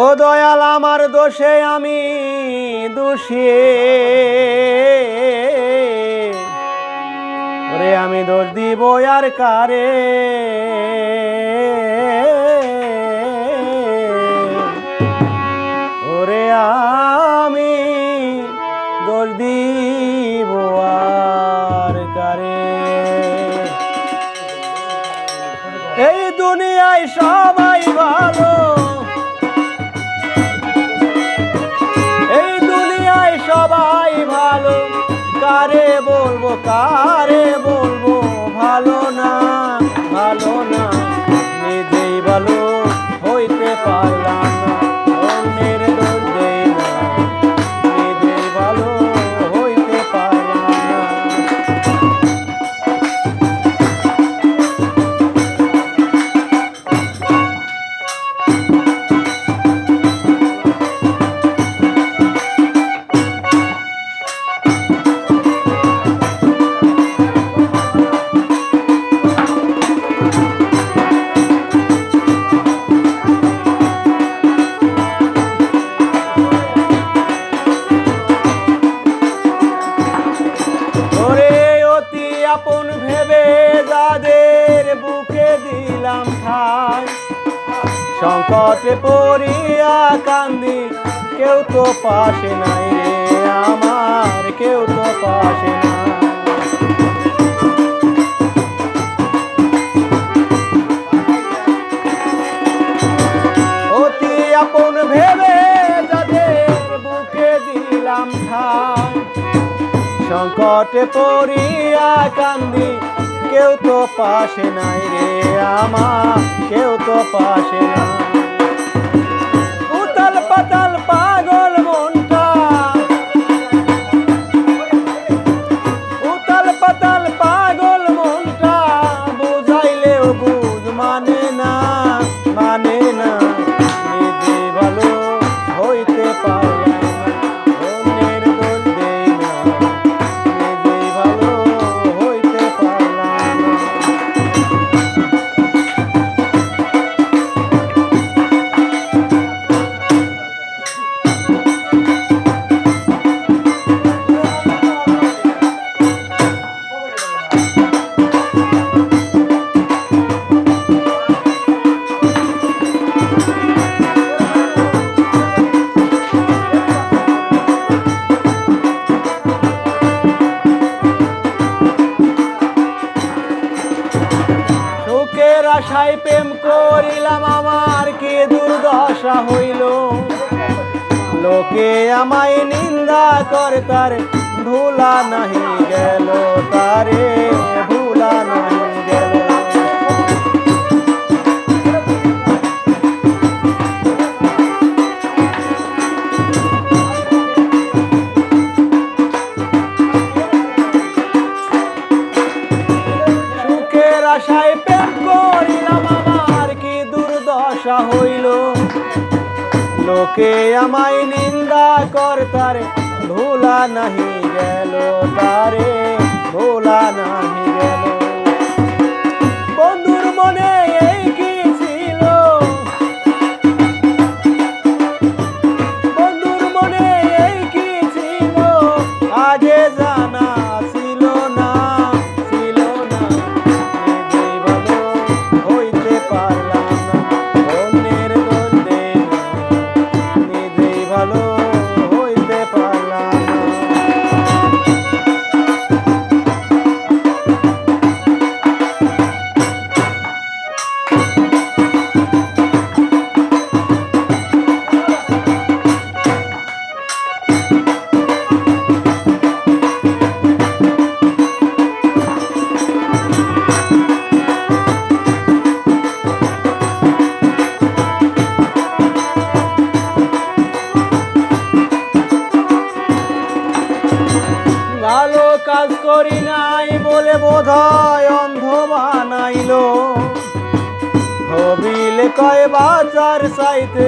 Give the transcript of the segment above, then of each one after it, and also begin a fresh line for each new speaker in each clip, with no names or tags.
ও দয়াল, আমার দোষে আমি দোষী। ওরে, আমি দোষ দিব আর কারে? ওরে, আমি দোষ দিব আর কারে? এই দুনিয়ায় সবাই কারে বলব কারে বলব? সংকটে পড়িয়া কান্দি। কেউ তো পাশে নাই রে আমার, কেউ তো পাশে নাই। অতি আপন ভেবে যাদের বুকে দিলাম ঠাই সংকটে পড়িয়া কান্দি। কেউ তো পাশে নাই রে আমা কেউ তো পাশে নাই। দুর্দশা হইল লোকে আমায় নিন্দা করে তার ভুলা নাহি গেল তারে ভুলা। লোকে আমায় নিন্দা করতারে ভোলা নাহি গেল তারে ভোলা নাহি ভালো কাজ করি নাই বলে বোধ হয় অন্ধ বানাইল হবিলে কয় বাজার চাইতে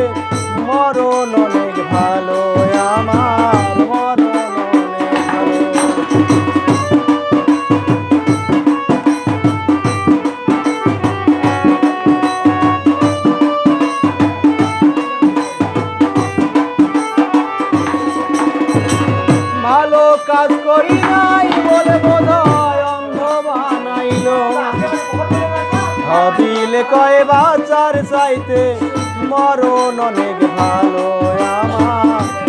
মরণ অনেক ভালো। হবিল কয় বাজার চাইতে মরণ অনেক ভালো আমার।